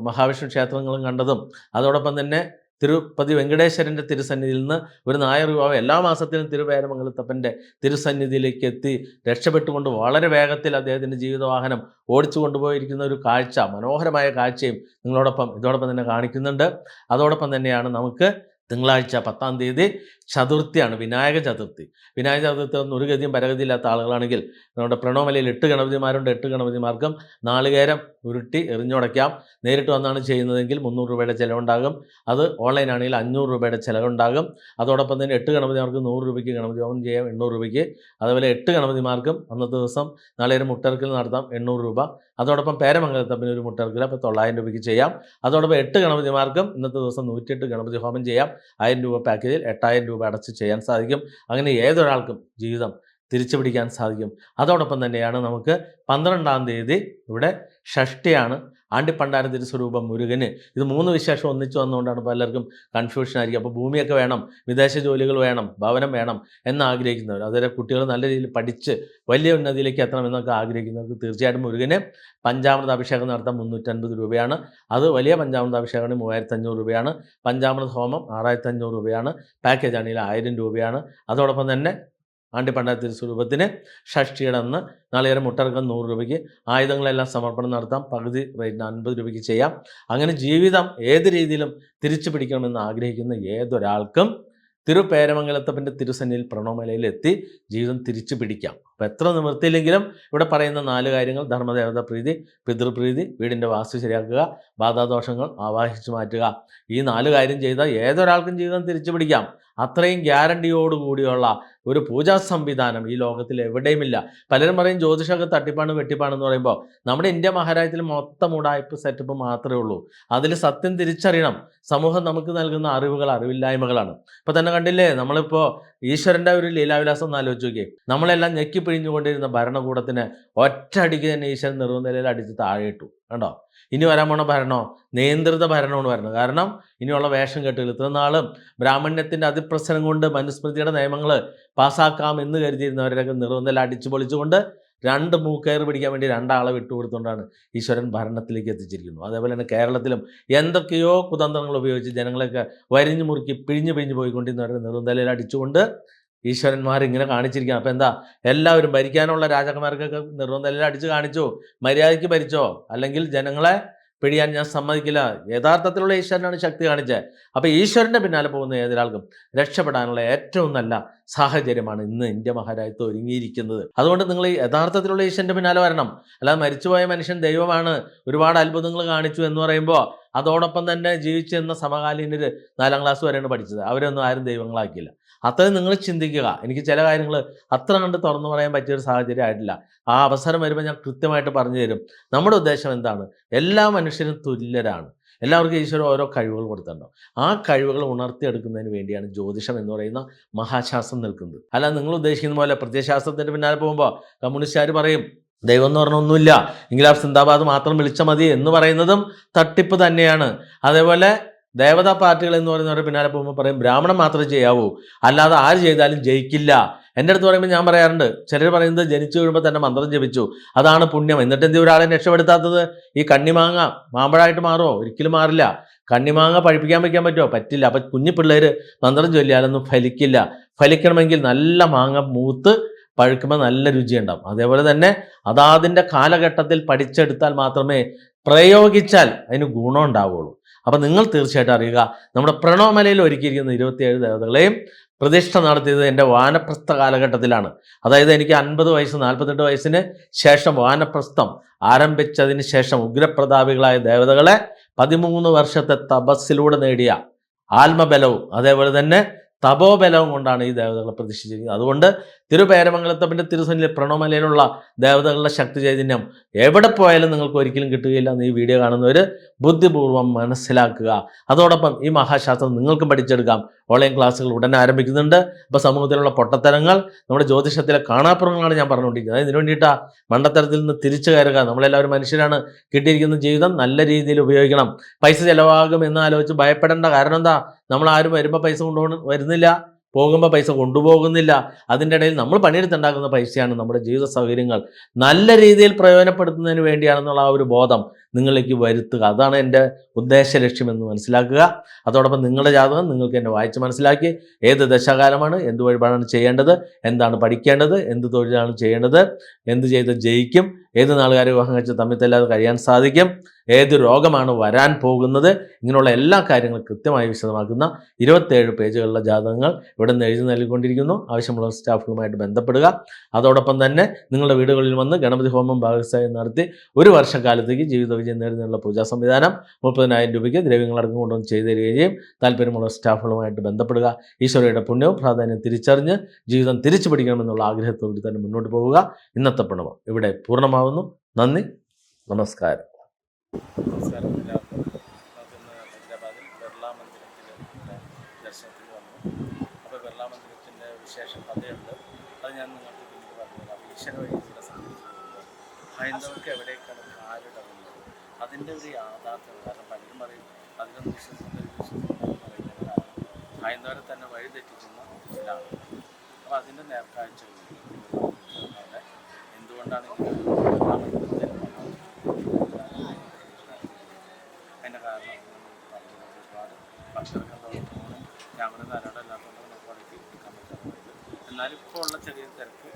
മഹാവിഷ്ണു ക്ഷേത്രങ്ങളും കണ്ടതും. അതോടൊപ്പം തന്നെ തിരുപ്പതി വെങ്കടേശ്വരന്റെ തിരുസന്നിധിയിൽ നിന്ന് ഒരു നായർ യുവാവ് എല്ലാ മാസത്തിലും തിരുവേരമംഗലത്തപ്പന്റെ തിരുസന്നിധിയിലേക്ക് എത്തി രക്ഷപ്പെട്ടുകൊണ്ട് വളരെ വേഗത്തിൽ അദ്ദേഹത്തിന്റെ ജീവിതവാഹനം ഓടിച്ചു കൊണ്ടുപോയിരിക്കുന്ന ഒരു കാഴ്ച മനോഹരമായ കാഴ്ചയും നിങ്ങളോടൊപ്പം ഇതോടൊപ്പം തന്നെ കാണിക്കുന്നുണ്ട്. അതോടൊപ്പം തന്നെയാണ് നമുക്ക് തിങ്കളാഴ്ച പത്താം തീയതി ചതുർത്ഥിയാണ് വിനായക ചതുർത്ഥി. വിനായക ചതുർത്ഥി ഒന്നും ഒരു ഗതിയും പരഗതിയില്ലാത്ത ആളുകളാണെങ്കിൽ നമ്മുടെ പ്രണോമലയിൽ എട്ട് ഗണപതിമാരുണ്ട്. എട്ട് ഗണപതിമാർക്കും നാളികേരം ഉരുട്ടി എറിഞ്ഞുടയ്ക്കാം. നേരിട്ട് വന്നാണ് ചെയ്യുന്നതെങ്കിൽ മുന്നൂറ് രൂപയുടെ ചിലവുണ്ടാകും. അത് ഓൺലൈൻ ആണെങ്കിൽ അഞ്ഞൂറ് രൂപയുടെ ചിലവുണ്ടാകും. അതോടൊപ്പം തന്നെ എട്ട് ഗണപതിമാർക്ക് നൂറ് രൂപയ്ക്ക് ഗണപതി ഹോമം ചെയ്യാം എണ്ണൂറ് രൂപയ്ക്ക്. അതുപോലെ എട്ട് ഗണപതിമാർക്കും അന്നത്തെ ദിവസം നാളെ മുട്ടർക്കിൽ നടത്താം എണ്ണൂറ് രൂപ. അതോടൊപ്പം പേരമംഗലത്തപ്പിന് ഒരു മുട്ടർക്കിൽ അപ്പോൾ തൊള്ളായിരം രൂപയ്ക്ക് ചെയ്യാം. അതോടൊപ്പം എട്ട് ഗണപതിമാർക്കും ഇന്നത്തെ ദിവസം നൂറ്റിയെട്ട് ഗണപതി ഹോമം ചെയ്യാം. ആയിരം രൂപ പാക്കേജിൽ എട്ടായിരം രൂപ അടച്ച് ചെയ്യാൻ സാധിക്കും. അങ്ങനെ ഏതൊരാൾക്കും ജീവിതം തിരിച്ചു പിടിക്കാൻ സാധിക്കും. അതോടൊപ്പം തന്നെയാണ് നമുക്ക് പന്ത്രണ്ടാം തീയതി ഇവിടെ ഷഷ്ടിയാണ്. ആണ്ടിപ്പണ്ടാര സ്വരൂപം മുരുകന്. ഇത് മൂന്ന് വിശേഷം ഒന്നിച്ചു വന്നുകൊണ്ടാണ് പലർക്കും കൺഫ്യൂഷൻ ആയിരിക്കും. അപ്പോൾ ഭൂമിയൊക്കെ വേണം വിദേശ ജോലികൾ വേണം ഭവനം വേണം എന്ന് ആഗ്രഹിക്കുന്നവർ അതുവരെ കുട്ടികൾ നല്ല രീതിയിൽ പഠിച്ച് വലിയ ഉന്നതിയിലേക്ക് എത്തണം എന്നൊക്കെ ആഗ്രഹിക്കുന്നവർക്ക് തീർച്ചയായിട്ടും മുരുകന് പഞ്ചാമൃത അഭിഷേകം നടത്താൻ മുന്നൂറ്റൻപത് രൂപയാണ്. അത് വലിയ പഞ്ചാമൃത അഭിഷേകമാണ് മൂവായിരത്തി അഞ്ഞൂറ് രൂപയാണ്. പഞ്ചാമൃത ഹോമം ആറായിരത്തി അഞ്ഞൂറ് രൂപയാണ്. പാക്കേജ് ആണെങ്കിൽ ആയിരം രൂപയാണ്. അതോടൊപ്പം തന്നെ ആണ്ടിപ്പണ്ടായ സ്വരൂപത്തിന് ഷഷ്ടിയുടെ അന്ന് നാളികേരം മുട്ടർക്കം നൂറ് രൂപയ്ക്ക് ആയുധങ്ങളെല്ലാം സമർപ്പണം നടത്താം. പകുതി റേറ്റിന് അൻപത് രൂപയ്ക്ക് ചെയ്യാം. അങ്ങനെ ജീവിതം ഏത് രീതിയിലും തിരിച്ചു പിടിക്കണമെന്ന് ആഗ്രഹിക്കുന്ന ഏതൊരാൾക്കും തിരുപേരമംഗലത്തപ്പന്റെ തിരുസന്നിയിൽ പ്രണവമലയിൽ എത്തി ജീവിതം തിരിച്ചു പിടിക്കാം. അപ്പോൾ എത്ര നിവൃത്തിയില്ലെങ്കിലും ഇവിടെ പറയുന്ന നാല് കാര്യങ്ങൾ ധർമ്മദേവത പ്രീതി പിതൃപ്രീതി വീടിന്റെ വാസ്തു ശരിയാക്കുക ബാധാദോഷങ്ങൾ ആവാഹിച്ചു മാറ്റുക. ഈ നാല് കാര്യം ചെയ്താൽ ഏതൊരാൾക്കും ജീവിതം തിരിച്ചു പിടിക്കാം. അത്രയും ഗ്യാരണ്ടിയോടുകൂടിയുള്ള ഒരു പൂജാ സംവിധാനം ഈ ലോകത്തിൽ എവിടെയുമില്ല. പലരും പറയും ജ്യോതിഷമൊക്കെ തട്ടിപ്പാണ് വെട്ടിപ്പാണെന്ന് പറയുമ്പോൾ നമ്മുടെ ഇന്ത്യ മഹാരാജ്യത്തിൽ മൊത്തം ഉടായ്പ് സെറ്റപ്പ് മാത്രമേ ഉള്ളൂ. അതിൽ സത്യം തിരിച്ചറിയണം. സമൂഹം നമുക്ക് നൽകുന്ന അറിവുകൾ അറിവില്ലായ്മകളാണ്. ഇപ്പോൾ തന്നെ കണ്ടില്ലേ നമ്മളിപ്പോൾ ഈശ്വരന്റെ ഒരു ലീലാവിലാസം ഒന്ന് ആലോചിച്ച് നോക്കിയേ. നമ്മളെല്ലാം ഞെക്കി പിഴിഞ്ഞുകൊണ്ടിരുന്ന ഭരണകൂടത്തിന് ഒറ്റയടിക്ക് തന്നെ ഈശ്വരൻ നിർവനിലയിൽ അടിച്ച് താഴെയിട്ടു കണ്ടോ? ഇനി വരാൻ പോണ ഭരണോ? നിയന്ത്രിത ഭരണമാണ് വരുന്നത് കാരണം ഇനിയുള്ള വേഷം കെട്ടുകൾ ഇത്ര നാളും ബ്രാഹ്മണ്യത്തിന്റെ അതിപ്രസരം കൊണ്ട് മനുസ്മൃതിയുടെ നിയമങ്ങൾ പാസ്സാക്കാം എന്ന് കരുതിയിരുന്നവരൊക്കെ നിർവനില അടിച്ചു പൊളിച്ചുകൊണ്ട് രണ്ട് മൂക്കയർ പിടിക്കാൻ വേണ്ടി രണ്ടാളെ വിട്ടുകൊടുത്തുകൊണ്ടാണ് ഈശ്വരൻ ഭരണത്തിലേക്ക് എത്തിച്ചിരിക്കുന്നു. അതേപോലെ തന്നെ കേരളത്തിലും എന്തൊക്കെയോ കുതന്ത്രങ്ങൾ ഉപയോഗിച്ച് ജനങ്ങളെയൊക്കെ വരിഞ്ഞു മുറുക്കി പിഴിഞ്ഞു പിഴിഞ്ഞു പോയിക്കൊണ്ടിരുന്നവരുടെ നിർവനിലയിൽ അടിച്ചുകൊണ്ട് ഈശ്വരന്മാർ ഇങ്ങനെ കാണിച്ചിരിക്കുകയാണ്. അപ്പം എന്താ? എല്ലാവരും ഭരിക്കാനുള്ള രാജാക്കന്മാർക്കൊക്കെ നിർബന്ധം അടിച്ച് കാണിച്ചു? മര്യാദയ്ക്ക് ഭരിച്ചോ? അല്ലെങ്കിൽ ജനങ്ങളെ പിടിയാൻ ഞാൻ സമ്മതിക്കില്ല. യഥാർത്ഥത്തിലുള്ള ഈശ്വരനാണ് ശക്തി കാണിച്ചത്. അപ്പം ഈശ്വരന്റെ പിന്നാലെ പോകുന്ന ഏതൊരാൾക്കും രക്ഷപ്പെടാനുള്ള ഏറ്റവും നല്ല സാഹചര്യമാണ് ഇന്ന് ഇന്ത്യ മഹാരാജ്യത്ത് ഒരുങ്ങിയിരിക്കുന്നത്. അതുകൊണ്ട് നിങ്ങൾ യഥാർത്ഥത്തിലുള്ള ഈശ്വരന്റെ പിന്നാലെ വരണം. അല്ലാതെ മരിച്ചുപോയ മനുഷ്യൻ ദൈവമാണ്. ഒരുപാട് അത്ഭുതങ്ങൾ കാണിച്ചു എന്ന് പറയുമ്പോൾ അതോടൊപ്പം തന്നെ ജീവിച്ചിരുന്ന സമകാലീനർ നാലാം ക്ലാസ് വരെയാണ് പഠിച്ചത്. അവരൊന്നും ആരും ദൈവങ്ങളാക്കിയില്ല. അത്രയും നിങ്ങൾ ചിന്തിക്കുക. എനിക്ക് ചില കാര്യങ്ങൾ അത്ര കണ്ട് തുറന്നു പറയാൻ പറ്റിയൊരു സാഹചര്യം ആയിട്ടില്ല. ആ അവസരം വരുമ്പോൾ ഞാൻ കൃത്യമായിട്ട് പറഞ്ഞു തരും. നമ്മുടെ ഉദ്ദേശം എന്താണ്? എല്ലാ മനുഷ്യരും തുല്യരാണ്. എല്ലാവർക്കും ഈശ്വരൻ ഓരോ കഴിവുകൾ കൊടുത്തിട്ടുണ്ടോ. ആ കഴിവുകൾ ഉണർത്തിയെടുക്കുന്നതിന് വേണ്ടിയാണ് ജ്യോതിഷം എന്ന് പറയുന്ന മഹാശാസ്ത്രം നിൽക്കുന്നത്. അല്ല നിങ്ങൾ ഉദ്ദേശിക്കുന്ന പോലെ പ്രത്യയശാസ്ത്രത്തിന്റെ പിന്നാലെ പോകുമ്പോൾ കമ്മ്യൂണിസ്റ്റുകാർ പറയും ദൈവം എന്ന് പറഞ്ഞ ഒന്നുമില്ല. ഇംഗ്ലാബ് സിന്ദാബാദ് മാത്രം വിളിച്ചാൽ മതി എന്ന് പറയുന്നതും തട്ടിപ്പ് തന്നെയാണ്. അതേപോലെ ദേവതാ പാർട്ടികൾ എന്ന് പറയുന്നവരുടെ പിന്നാലെ പോകുമ്പോൾ പറയും ബ്രാഹ്മണൻ മാത്രമേ ചെയ്യാവൂ. അല്ലാതെ ആര് ചെയ്താലും ജയിക്കില്ല. എന്റെ അടുത്ത് പറയുമ്പോൾ ഞാൻ പറയാറുണ്ട് ചിലർ പറയുന്നത് ജനിച്ചു വീഴുമ്പോൾ തന്നെ മന്ത്രം ജപിച്ചു. അതാണ് പുണ്യം. എന്നിട്ട് എന്ത് ഒരാളെ രക്ഷപ്പെടുത്താത്തത്? ഈ കണ്ണിമാങ്ങ മാമ്പഴമായിട്ട് മാറുമോ ഒരിക്കലും മാറില്ല. കണ്ണിമാങ്ങ പഴിപ്പിക്കാൻ വയ്ക്കാൻ പറ്റുമോ പറ്റില്ല. അപ്പം കുഞ്ഞു പിള്ളേർ മന്ത്രം ചൊല്ലിയാലൊന്നും ഫലിക്കില്ല. ഫലിക്കണമെങ്കിൽ നല്ല മാങ്ങ മൂത്ത് പഴുക്കുമ്പോൾ നല്ല രുചിയുണ്ടാവും. അതേപോലെ തന്നെ അതാതിന്റെ കാലഘട്ടത്തിൽ പഠിച്ചെടുത്താൽ മാത്രമേ പ്രയോഗിച്ചാൽ അതിന് ഗുണം ഉണ്ടാവുള്ളൂ അപ്പം നിങ്ങൾ തീർച്ചയായിട്ടും അറിയുക. നമ്മുടെ പ്രണോമലയിൽ ഒരുക്കിയിരിക്കുന്ന ഇരുപത്തിയേഴ് ദേവതകളെയും പ്രതിഷ്ഠ നടത്തിയത് എന്റെ വാനപ്രസ്ഥ കാലഘട്ടത്തിലാണ്. അതായത് എനിക്ക് അൻപത് വയസ്സ് നാൽപ്പത്തെട്ട് വയസ്സിന് ശേഷം വാനപ്രസ്ഥം ആരംഭിച്ചതിന് ശേഷം ഉഗ്രപ്രതാപികളായ ദേവതകളെ പതിമൂന്ന് വർഷത്തെ തപസ്സിലൂടെ നേടിയ ആത്മബലവും അതേപോലെ തന്നെ തപോബലവും കൊണ്ടാണ് ഈ ദേവതകളെ പ്രതിഷ്ഠിച്ചിരിക്കുന്നത്. അതുകൊണ്ട് തിരുപേരമംഗലത്തപ്പന്റെ തിരുസന്നിലെ പ്രണവമലയിലുള്ള ദേവതകളുടെ ശക്തി ചൈതന്യം എവിടെ പോയാലും നിങ്ങൾക്ക് ഒരിക്കലും കിട്ടുകയില്ല എന്ന് ഈ വീഡിയോ കാണുന്നവർ ബുദ്ധിപൂർവം മനസ്സിലാക്കുക. അതോടൊപ്പം ഈ മഹാശാസ്ത്രം നിങ്ങൾക്കും പഠിച്ചെടുക്കാം. ഓൺലൈൻ ക്ലാസ്സുകൾ ഉടൻ ആരംഭിക്കുന്നുണ്ട്. അപ്പോൾ സമൂഹത്തിലുള്ള പൊട്ടത്തരങ്ങൾ നമ്മുടെ ജ്യോതിഷത്തിലെ കാണാപ്പുറങ്ങളാണ് ഞാൻ പറഞ്ഞുകൊണ്ടിരിക്കുന്നത്. അതിന് വേണ്ടിയിട്ടാ മണ്ടത്തരത്തിൽ നിന്ന് തിരിച്ചു കയറുക. നമ്മളെല്ലാവരും മനുഷ്യരാണ്. കിട്ടിയിരിക്കുന്ന ജീവിതം നല്ല രീതിയിൽ ഉപയോഗിക്കണം. പൈസ ചിലവാകും എന്ന് ആലോചിച്ച് ഭയപ്പെടേണ്ട കാരണം എന്താ? നമ്മൾ ആരും വരുമ്പോൾ പൈസ കൊണ്ടുപോകണം വരുന്നില്ല. പോകുമ്പോൾ പൈസ കൊണ്ടുപോകുന്നില്ല. അതിന്റെ ഇടയിൽ നമ്മൾ പണിയെടുത്തുണ്ടാക്കുന്ന പൈസയാണ് നമ്മുടെ ജീവിത സൗകര്യങ്ങൾ. നല്ല രീതിയിൽ പ്രയോജനപ്പെടുത്തുന്നതിന് വേണ്ടിയാണെന്നുള്ള ആ ഒരു ബോധം നിങ്ങളിലേക്ക് വരുത്തുക. അതാണ് എന്റെ ഉദ്ദേശ ലക്ഷ്യമെന്ന് മനസ്സിലാക്കുക. അതോടൊപ്പം നിങ്ങളുടെ ജാതകം നിങ്ങൾക്ക് എന്നെ വായിച്ച് മനസ്സിലാക്കി ഏത് ദശകാലമാണ് എന്ത് വഴിപാടാണ് ചെയ്യേണ്ടത് എന്താണ് പഠിക്കേണ്ടത് എന്ത് തൊഴിലാണ് ചെയ്യേണ്ടത് എന്ത് ചെയ്ത് ജയിക്കും ഏത് നാളുകാരെ വിവാഹം കഴിച്ച് തമ്മിൽ തല്ലാതെ കഴിയാൻ സാധിക്കും ഏത് രോഗമാണ് വരാൻ പോകുന്നത് ഇങ്ങനെയുള്ള എല്ലാ കാര്യങ്ങളും കൃത്യമായി വിശദമാക്കുന്ന ഇരുപത്തേഴ് പേജുകളിലെ ജാതകങ്ങൾ ഇവിടെ നിന്ന് എഴുതി നൽകിക്കൊണ്ടിരിക്കുന്നു. ആവശ്യമുള്ള സ്റ്റാഫുകളുമായിട്ട് ബന്ധപ്പെടുക. അതോടൊപ്പം തന്നെ നിങ്ങളുടെ വീടുകളിൽ വന്ന് ഗണപതി ഹോമം ഭാഗസ്ഥായി നടത്തി ഒരു വർഷക്കാലത്തേക്ക് ജീവിത വിജയം നേടുന്നതിനുള്ള പൂജാ സംവിധാനം മുപ്പതിനായിരം രൂപയ്ക്ക് ദ്രവ്യങ്ങളടക്കം കൊണ്ടുവന്ന് ചെയ്തു തരികയും താല്പര്യമുള്ള സ്റ്റാഫുകളുമായിട്ട് ബന്ധപ്പെടുക. ഈശ്വരയുടെ പുണ്യവും പ്രാധാന്യം തിരിച്ചറിഞ്ഞ് ജീവിതം തിരിച്ചു പിടിക്കണമെന്നുള്ള ആഗ്രഹത്തോടെ തന്നെ മുന്നോട്ട് പോവുക. ഇന്നത്തെ പ്രണവം ഇവിടെ പൂർണമാവുന്നു. നന്ദി. നമസ്കാരം. നമസ്കാരം. ദർശനത്തിന് വന്നു. അപ്പോൾ ബിർള വിശേഷ കഥയുണ്ട്. അത് ഞാൻ നിങ്ങൾക്ക് പിന്നീട് പറഞ്ഞുതരാം. ഈശ്വര വഴി സഞ്ചരിച്ചു പോകുമ്പോൾ ഹൈന്ദവർക്ക് കാലിടറുന്നത് അതിന്റെ ഒരു യാഥാർത്ഥ്യം കാരണം പലരും പറയും അതിലൊന്നും വിശ്വസിക്കുന്ന വിശ്വസിക്കുന്ന പറയുന്നവരാണ് ഹൈന്ദവരെ തന്നെ വഴിതെറ്റിക്കുന്ന ഇതിലാണ്. അപ്പോൾ അതിന്റെ നേർക്കാഴ്ച എന്തുകൊണ്ടാണ് അതിന്റെ കാരണം ഒരുപാട് ഭക്ഷണങ്ങളുള്ളതുകൊണ്ടും ഞങ്ങളുടെ ധാരാളം ഇല്ലാത്തതുകൊണ്ട് നമുക്ക് എന്നാലും ഇപ്പോൾ ഉള്ള ചെറിയ തിരക്ക്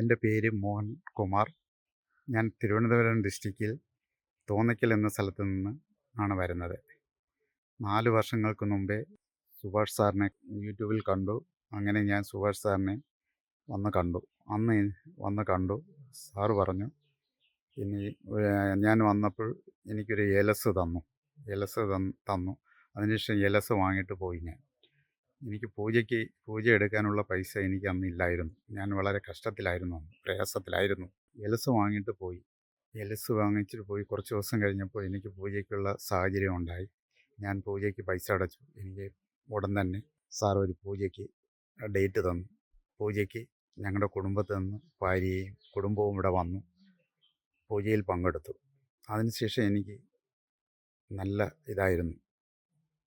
എന്റെ പേര് മോഹൻ കുമാർ. ഞാൻ തിരുവനന്തപുരം ഡിസ്ട്രിക്റ്റിൽ തോന്നയ്ക്കൽ എന്ന സ്ഥലത്ത് നിന്ന് ആണ് വരുന്നത്. നാല് വർഷങ്ങൾക്ക് മുമ്പേ സുഭാഷ് സാറിനെ യൂട്യൂബിൽ കണ്ടു. അങ്ങനെ ഞാൻ സുഭാഷ് സാറിനെ വന്ന് കണ്ടു. അന്ന് വന്ന് കണ്ടു. സാറ് പറഞ്ഞു ഇനി ഞാൻ വന്നപ്പോൾ എനിക്കൊരു എലസ് തന്നു. എലസ് തന്നു. അതിനുശേഷം എലസ് വാങ്ങിയിട്ട് പോയി ഞാൻ. എനിക്ക് പൂജയ്ക്ക് പൂജ എടുക്കാനുള്ള പൈസ എനിക്ക് അന്നില്ലായിരുന്നു ഞാൻ വളരെ കഷ്ടത്തിലായിരുന്നു പ്രയാസത്തിലായിരുന്നു. എലസ് വാങ്ങിയിട്ട് പോയി. എലസ് വാങ്ങിച്ചിട്ട് പോയി കുറച്ച് ദിവസം കഴിഞ്ഞപ്പോൾ എനിക്ക് പൂജയ്ക്കുള്ള സാഹചര്യം ഉണ്ടായി. ഞാൻ പൂജയ്ക്ക് പൈസ അടച്ചു. എനിക്ക് ഉടൻ തന്നെ സാർ ഒരു പൂജയ്ക്ക് ഡേറ്റ് തന്നു. പൂജയ്ക്ക് ഞങ്ങളുടെ കുടുംബത്തിൽ നിന്ന് ഭാര്യയും കുടുംബവും ഇവിടെ വന്നു. പൂജയിൽ പങ്കെടുത്തു. അതിനുശേഷം എനിക്ക് നല്ല ഇതായിരുന്നു.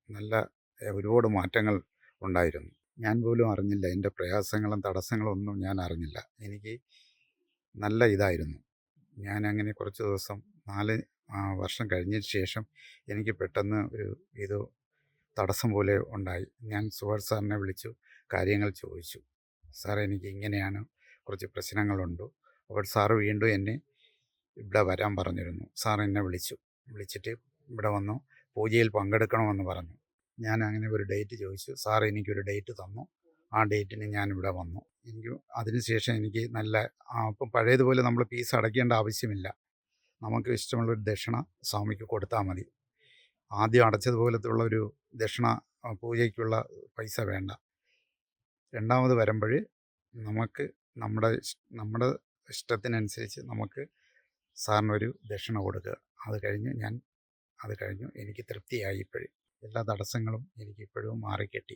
നല്ല ഒരുപാട് മാറ്റങ്ങൾ ഉണ്ടായിരുന്നു. ഞാൻ പോലും അറിഞ്ഞില്ല. എന്റെ പ്രയാസങ്ങളും തടസ്സങ്ങളും ഒന്നും ഞാൻ അറിഞ്ഞില്ല. എനിക്ക് നല്ല ഇതായിരുന്നു. ഞാൻ അങ്ങനെ കുറച്ച് ദിവസം നാല് വർഷം കഴിഞ്ഞതിന് ശേഷം എനിക്ക് പെട്ടെന്ന് ഒരു ഇത് തടസ്സം പോലെ ഉണ്ടായി. ഞാൻ സുഹർ സാറിനെ വിളിച്ചു കാര്യങ്ങൾ ചോദിച്ചു. സാർ എനിക്ക് ഇങ്ങനെയാണ് കുറച്ച് പ്രശ്നങ്ങളുണ്ട്. അപ്പോൾ സാറ് വീണ്ടും എന്നെ ഇവിടെ വരാൻ പറഞ്ഞിരുന്നു. സാർ എന്നെ വിളിച്ചു. വിളിച്ചിട്ട് ഇവിടെ വന്നു പൂജയിൽ പങ്കെടുക്കണമെന്ന് പറഞ്ഞു. ഞാൻ അങ്ങനെ ഒരു ഡേറ്റ് ചോദിച്ചു. സാർ എനിക്കൊരു ഡേറ്റ് തന്നു. ആ ഡേറ്റിന് ഞാൻ ഇവിടെ വന്നു. എനിക്ക് അതിനുശേഷം എനിക്ക് നല്ല അപ്പം പഴയതുപോലെ നമ്മൾ ഫീസ് അടയ്ക്കേണ്ട ആവശ്യമില്ല. നമുക്ക് ഇഷ്ടമുള്ളൊരു ദക്ഷിണ സ്വാമിക്ക് കൊടുത്താൽ മതി. ആദ്യം അടച്ചതുപോലത്തുള്ള ഒരു ദക്ഷിണ പൂജയ്ക്കുള്ള പൈസ വേണ്ട. രണ്ടാമത് വരുമ്പോൾ നമുക്ക് നമ്മുടെ നമ്മുടെ ഇഷ്ടത്തിനനുസരിച്ച് നമുക്ക് സാറിനൊരു ദക്ഷിണ കൊടുക്കുക. അത് കഴിഞ്ഞ് ഞാൻ അത് കഴിഞ്ഞു. എനിക്ക് തൃപ്തിയായി ഇപ്പോഴും. എല്ലാ തടസ്സങ്ങളും എനിക്ക് ഇപ്പോഴും മാറിക്കിട്ടി.